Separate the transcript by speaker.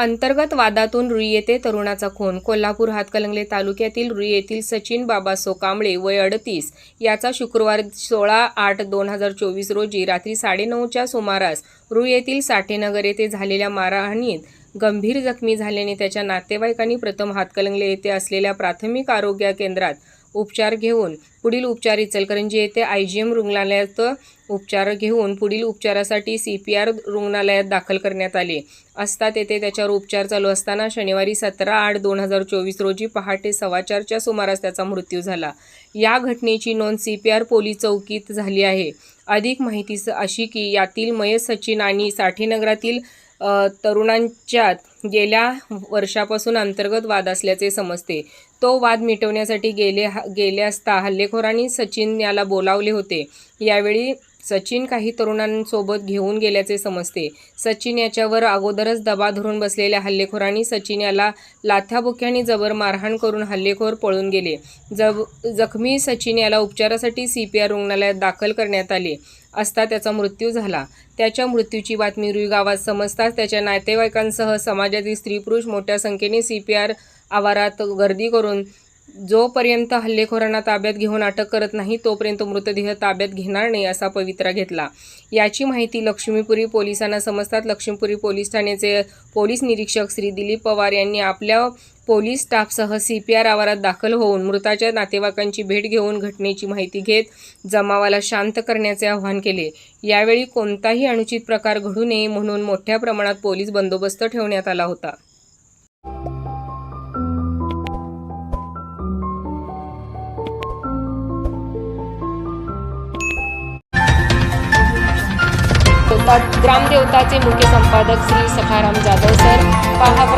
Speaker 1: अंतर्गत वादातून रुई येथे तरुणाचा खून. कोल्हापूर हातकलंगले तालुक्यातील रुई येथील सचिन बाबा सोकांबळे वय अडतीस. याचा शुक्रवार सोळा आठ दोन हजार चोवीस रोजी रात्री साडेनऊच्या सुमारास रुई येथील साठेनगर येथे झालेल्या मारहाणीत गंभीर जखमी झाल्याने त्याच्या नातेवाईकांनी प्रथम हातकलंगले येथे असलेल्या प्राथमिक आरोग्य केंद्रात उपचार घेऊन पुढील उपचार इचलकरंजी येथे आय जी एम रुग्णालयात उपचार घेऊन पुढील उपचारासाठी सी पी आर रुग्णालयात दाखल करण्यात आले. असता तेथे त्याच्यावर उपचार चालू असताना शनिवारी सतरा आठ दोन हजार चोवीस रोजी पहाटे सव्वाचारच्या सुमारास त्याचा मृत्यू झाला. या घटनेची नोंद सी पी आर पोलीस चौकीत झाली आहे. अधिक माहिती अशी की यातील मयत सचिन आणि साठेनगरातील तरुणांच्यात गेल्या वर्षापासून अंतर्गत वाद असल्याचे समजते. तो वाद मिटवण्यासाठी गेले गेले असता हल्लेखोरांनी सचिन याला बोलावले होते. यावेळी सचिन काही तरुणांसोबत घेऊन गेल्याचे समजते. सचिन याच्यावर अगोदरच दबा धरून बसलेल्या हल्लेखोरांनी सचिन याला लाथ्याबुक्याने जबर मारहाण करून हल्लेखोर पळून गेले. जब जखमी सचिन याला उपचारासाठी सी पी आर रुग्णालयात दाखल करण्यात आले असता त्याचा मृत्यू झाला. त्याच्या मृत्यूची बातमी रुई गावात समजताच त्याच्या नातेवाईकांसह समाजातील स्त्री पुरुष मोठ्या संख्येने सी पी आर आवारात गर्दी करून जोपर्यंत हल्लेखोरांना ताब्यात घेऊन अटक करत नाही तोपर्यंत मृतदेह ताब्यात घेणार नाही असा पवित्रा घेतला. याची माहिती लक्ष्मीपुरी पोलिसांना समजतात लक्ष्मीपुरी पोलीस ठाण्याचे पोलीस निरीक्षक श्री दिलीप पवार यांनी आपल्या पोलीस स्टाफसह सी पी आर आवारात दाखल होऊन मृताच्या नातेवाईकांची भेट घेऊन घटनेची माहिती घेत जमावाला शांत करण्याचे आवाहन केले. यावेळी कोणताही अनुचित प्रकार घडू नये म्हणून मोठ्या प्रमाणात पोलीस बंदोबस्त ठेवण्यात आला होता. ग्रामदेवताचे मुख्य संपादक श्री सखाराम जाधव सर. पहा